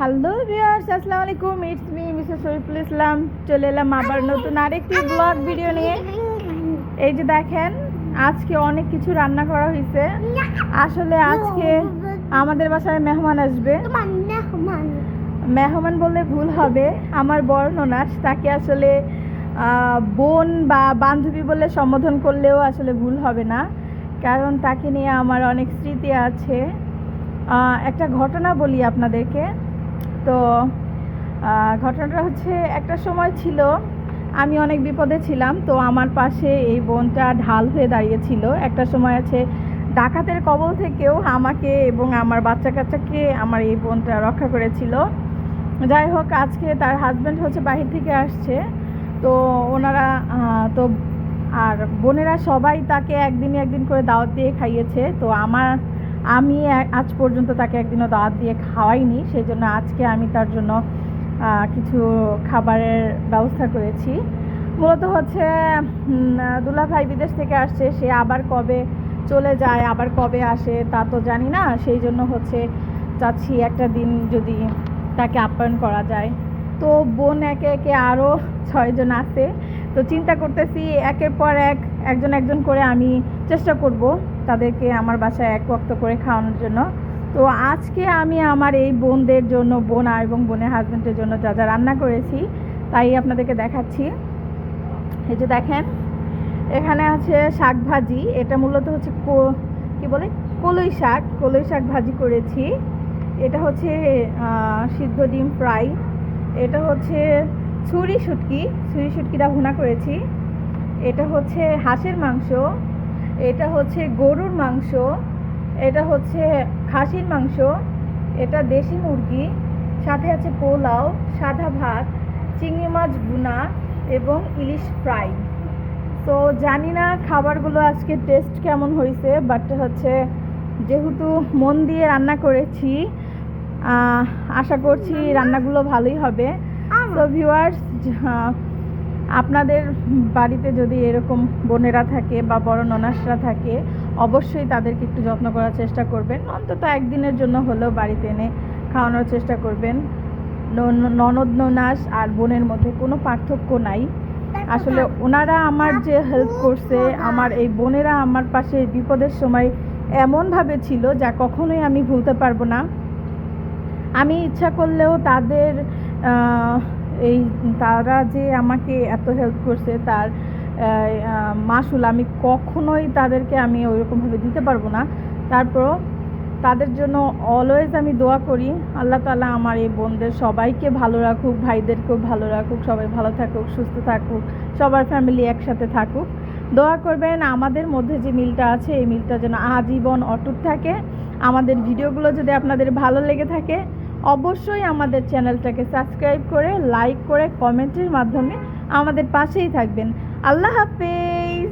Hello viewers আসসালামু আলাইকুম it's me Mrs Shariful Islam চলে এলাম আবার নতুন আরেকটি ব্লগ ভিডিও নিয়ে। এই যে দেখেন, আজকে অনেক কিছু রান্না করা হয়েছে আসলে আজকে আমাদের বাসায় মেহমান আসবে। মেহমান বললে ভুল হবে, আমার বড় ননাস, তাকে আসলে বোন বা বান্ধবী বলে সম্বোধন করলেও আসলে ভুল হবে না। কারণ তাকে নিয়ে আমার অনেক স্মৃতি আছে। একটা ঘটনা বলি আপনাদেরকে। তো ঘটনাটা হচ্ছে একটা সময় ছিল, আমি অনেক বিপদে ছিলাম, তো আমার পাশে এই বোনটা ঢাল হয়ে দাঁড়িয়েছিল একটা সময় আছে, ডাকাতের কবল থেকেও আমাকে এবং আমার বাচ্চা কাচ্চাকে আমার এই বোনটা রক্ষা করেছিল। যাই হোক, আজকে তার হাজব্যান্ড হচ্ছে বাহির থেকে আসছে, তো ওনারা তো আর বোনেরা সবাই তাকে একদিন একদিন করে দাওয়াত দিয়ে খাইয়েছে, তো আমার আমি আজ পর্যন্ত তাকে একদিনও দাওয়াত দিয়ে খাওয়াইনি সেই জন্য আজকে আমি তার জন্য কিছু খাবারের ব্যবস্থা করেছি। মূলত হচ্ছে দুলা ভাই বিদেশ থেকে আসছে, সে আবার কবে চলে যায়, আবার কবে আসে তা তো জানি না, সেই জন্য হচ্ছে চাচ্ছি একটা দিন যদি তাকে আপ্যায়ন করা যায়। তো বোন একে একে আরও ছয়জন আছে। তো চিন্তা করতেছি, একের পর এক, একজন একজন করে আমি চেষ্টা করব। তাদেরকে আমার বাসায় এক ওয়াক্ত করে খাওয়ানোর জন্য। তো আজকে আমি আমার এই বোনদের জন্য, বোন এবং বোনের হাজব্যান্ডের জন্য যা যা রান্না করেছি, তাই আপনাদেরকে দেখাচ্ছি। এই যে দেখেন, এখানে আছে শাক ভাজি। এটা মূলত হচ্ছে কো- কি বলে? কলই শাক কলই শাক ভাজি করেছি। এটা হচ্ছে সিদ্ধ ডিম ফ্রাই। এটা হচ্ছে ছুরি শুটকি। ছুরি শুটকিটা ভুনা করেছি। এটা হচ্ছে হাঁসের মাংস। এটা হচ্ছে গরুর মাংস এটা হচ্ছে খাসির মাংস এটা দেশি মুরগি সাথে আছে পোলাও সাদা ভাত চিংড়ি মাছ ভুনা এবং ইলিশ ফ্রাই। তো জানি না খাবারগুলো আজকে টেস্ট কেমন হয়েছে বাট হচ্ছে যেহেতু মন দিয়ে রান্না করেছি আশা করছি রান্নাগুলো ভালোই হবে। তো ভিউয়ার্স আপনাদের বাড়িতে যদি এরকম বোনেরা থাকে বা বড় ননাসরা থাকে, অবশ্যই তাদেরকে একটু যত্ন করার চেষ্টা করবেন। অন্তত একদিনের জন্য হলেও বাড়িতে এনে খাওয়ানোর চেষ্টা করবেন। নন- ননদ ননাস আর বোনের মধ্যে কোনো পার্থক্য নাই। আসলে ওনারা আমার যে হেল্প করছে, আমার এই বোনেরা আমার পাশে বিপদের সময় এমনভাবে ছিল যা কখনোই আমি ভুলতে পারব না। আমি ইচ্ছা করলেও তাদের এই তারা যে আমাকে এত হেল্প করছে, তার মাসুল আমি কখনোই তাদেরকে আমি ওইরকমভাবে দিতে পারব না। তারপরও তাদের জন্য অলওয়েজ আমি দোয়া করি, আল্লাহ তালা আমার এই বোনদের সবাইকে ভালো রাখুক, ভাইদেরকেও ভালো রাখুক, সবাই ভালো থাকুক, সুস্থ থাকুক, সবার ফ্যামিলি একসাথে থাকুক। দোয়া করবেন, আমাদের মধ্যে যে মিলটা আছে, এই মিলটা যেন আজীবন অটুট থাকে। আমাদের ভিডিওগুলো যদি আপনাদের ভালো লেগে থাকে অবশ্যই আমাদের চ্যানেলটাকে সাবস্ক্রাইব করে লাইক করে কমেন্টের মাধ্যমে আমাদের পাশেই থাকবেন। আল্লাহ হাফেজ!